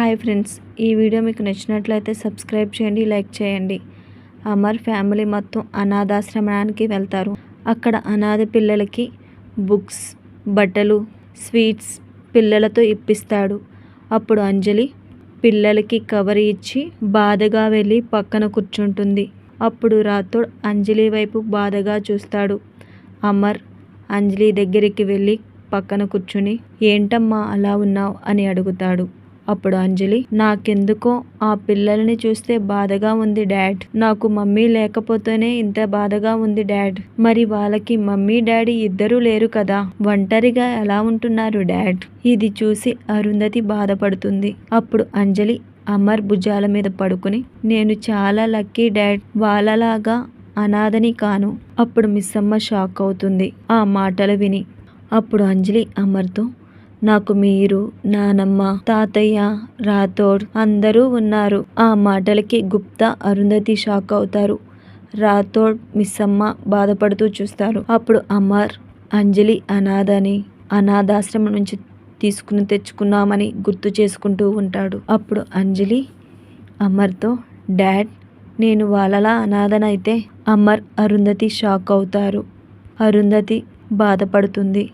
Hi friends ఈ video మీకు నచ్చినట్లయితే సబ్స్క్రైబ్ చేయండి లైక్ చేయండి. అమర్ ఫ్యామిలీ మొత్తం అనాథాశ్రమానికి వెళ్తారు. అక్కడ అనాథ పిల్లలకి బుక్స్ బట్టలు స్వీట్స్ పిల్లలతో ఇప్పిస్తాడు. అప్పుడు అంజలి పిల్లలకి కవర్ ఇచ్చి బాధగా వెళ్ళి పక్కన కూర్చుంటుంది. అప్పుడు రాథోడ్ అంజలి వైపు బాధగా చూస్తాడు. అమర్ అంజలి దగ్గరికి వెళ్ళి పక్కన కూర్చుని ఏంటమ్మా అలా ఉన్నావు? అని అడుగుతాడు. అప్పుడు అంజలి నాకెందుకో? ఆ పిల్లల్ని చూస్తే బాధగా ఉంది డాడ్. నాకు మమ్మీ లేకపోతేనే ఇంత బాధగా ఉంది డాడ్. మరి వాళ్ళకి మమ్మీ డాడీ ఇద్దరూ లేరు కదా. ఒంటరిగా ఎలా ఉంటున్నారు డాడ్ ఇది చూసి అరుంధతి బాధపడుతుంది. అప్పుడు అంజలి అమర్ భుజాల మీద పడుకుని నేను చాలా లక్కీ డాడ్. వాళ్ళలాగా అనాథని కాను అప్పుడు మిస్సమ్మ షాక్ అవుతుంది. ఆ మాటలు విని అప్పుడు అంజలి అమర్తో నాకు మీరు నానమ్మ తాతయ్య రాథోడ్ అందరూ ఉన్నారు. ఆ మాటలకి గుప్తా అరుంధతి షాక్ అవుతారు. రాథోడ్ మిస్సమ్మ బాధపడుతూ చూస్తారు. అప్పుడు అమర్ అంజలి అనాథని అనాథాశ్రమం నుంచి తీసుకుని తెచ్చుకున్నామని గుర్తు చేసుకుంటూ ఉంటాడు. అప్పుడు అంజలి అమర్తో డాడ్ నేను వాళ్ళలా అనాథనైతే? అమర్ అరుంధతి షాక్ అవుతారు. అరుంధతి బాధపడుతుంది.